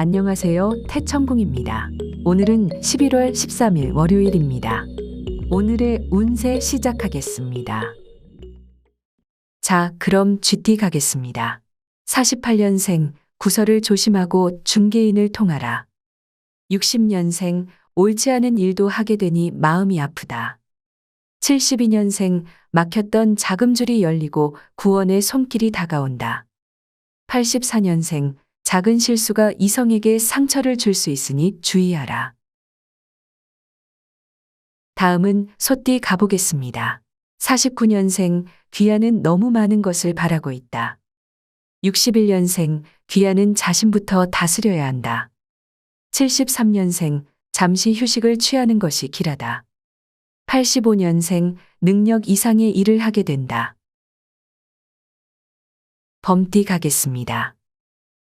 안녕하세요. 태천궁입니다. 오늘은 11월 13일 월요일입니다. 오늘의 운세 시작하겠습니다. 자, 그럼 GT 가겠습니다. 48년생, 구설을 조심하고 중개인을 통하라. 60년생, 옳지 않은 일도 하게 되니 마음이 아프다. 72년생, 막혔던 자금줄이 열리고 구원의 손길이 다가온다. 84년생, 작은 실수가 이성에게 상처를 줄 수 있으니 주의하라. 다음은 소띠 가보겠습니다. 49년생, 귀하는 너무 많은 것을 바라고 있다. 61년생, 귀하는 자신부터 다스려야 한다. 73년생, 잠시 휴식을 취하는 것이 길하다. 85년생, 능력 이상의 일을 하게 된다. 범띠 가겠습니다.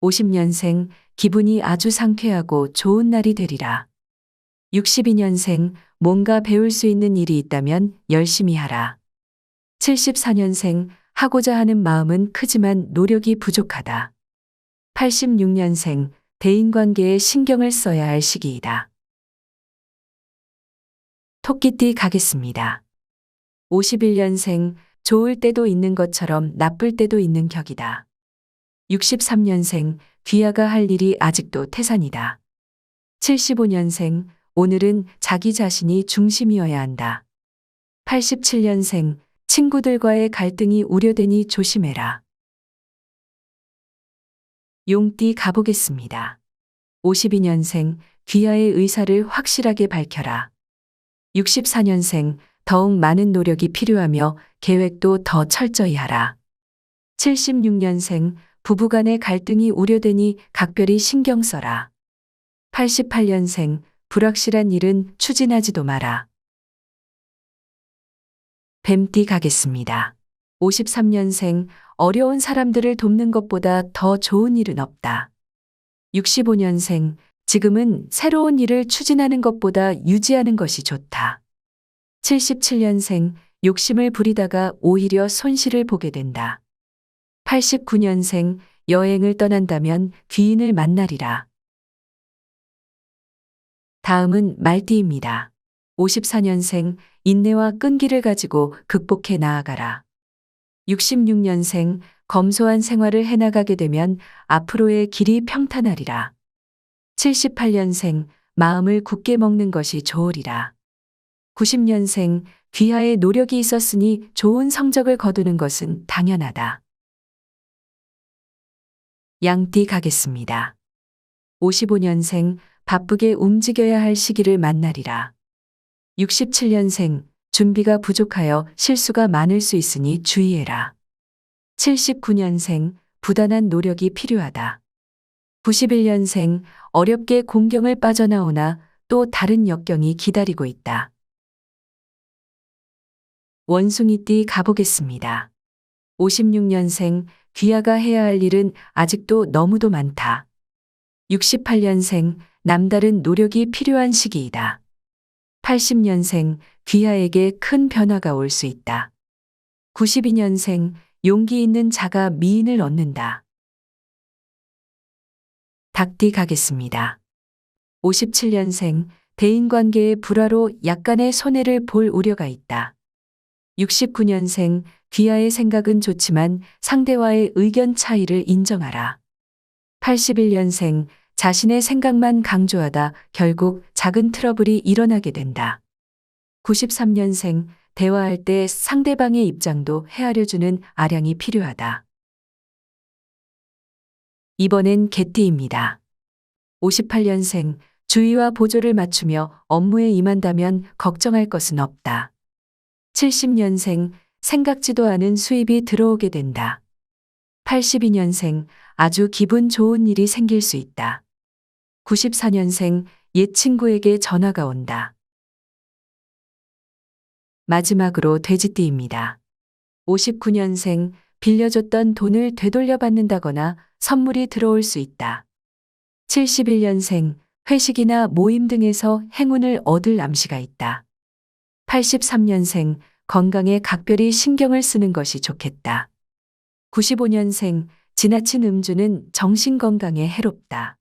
50년생, 기분이 아주 상쾌하고 좋은 날이 되리라. 62년생, 뭔가 배울 수 있는 일이 있다면 열심히 하라. 74년생, 하고자 하는 마음은 크지만 노력이 부족하다. 86년생, 대인관계에 신경을 써야 할 시기이다. 토끼띠 가겠습니다. 51년생, 좋을 때도 있는 것처럼 나쁠 때도 있는 격이다. 63년생, 귀하가 할 일이 아직도 태산이다. 75년생, 오늘은 자기 자신이 중심이어야 한다. 87년생, 친구들과의 갈등이 우려되니 조심해라. 용띠 가보겠습니다. 52년생, 귀하의 의사를 확실하게 밝혀라. 64년생, 더욱 많은 노력이 필요하며 계획도 더 철저히 하라. 76년생, 부부간의 갈등이 우려되니 각별히 신경 써라. 88년생, 불확실한 일은 추진하지도 마라. 뱀띠 가겠습니다. 53년생, 어려운 사람들을 돕는 것보다 더 좋은 일은 없다. 65년생, 지금은 새로운 일을 추진하는 것보다 유지하는 것이 좋다. 77년생, 욕심을 부리다가 오히려 손실을 보게 된다. 89년생, 여행을 떠난다면 귀인을 만나리라. 다음은 말띠입니다. 54년생, 인내와 끈기를 가지고 극복해 나아가라. 66년생, 검소한 생활을 해나가게 되면 앞으로의 길이 평탄하리라. 78년생, 마음을 굳게 먹는 것이 좋으리라. 90년생, 귀하의 노력이 있었으니 좋은 성적을 거두는 것은 당연하다. 양띠 가겠습니다. 55년생, 바쁘게 움직여야 할 시기를 만나리라. 67년생, 준비가 부족하여 실수가 많을 수 있으니 주의해라. 79년생, 부단한 노력이 필요하다. 91년생, 어렵게 공경을 빠져나오나 또 다른 역경이 기다리고 있다. 원숭이띠 가보겠습니다. 56년생, 귀하가 해야 할 일은 아직도 너무도 많다. 68년생, 남다른 노력이 필요한 시기이다. 80년생, 귀하에게 큰 변화가 올 수 있다. 92년생, 용기 있는 자가 미인을 얻는다. 닭띠 가겠습니다. 57년생, 대인관계의 불화로 약간의 손해를 볼 우려가 있다. 69년생, 귀하의 생각은 좋지만 상대와의 의견 차이를 인정하라. 81년생, 자신의 생각만 강조하다 결국 작은 트러블이 일어나게 된다. 93년생, 대화할 때 상대방의 입장도 헤아려주는 아량이 필요하다. 이번엔 개띠입니다. 58년생, 주의와 보조를 맞추며 업무에 임한다면 걱정할 것은 없다. 70년생, 생각지도 않은 수입이 들어오게 된다. 82년생, 아주 기분 좋은 일이 생길 수 있다. 94년생, 옛 친구에게 전화가 온다. 마지막으로 돼지띠입니다. 59년생, 빌려줬던 돈을 되돌려 받는다거나 선물이 들어올 수 있다. 71년생, 회식이나 모임 등에서 행운을 얻을 암시가 있다. 83년생, 건강에 각별히 신경을 쓰는 것이 좋겠다. 95년생, 지나친 음주는 정신 건강에 해롭다.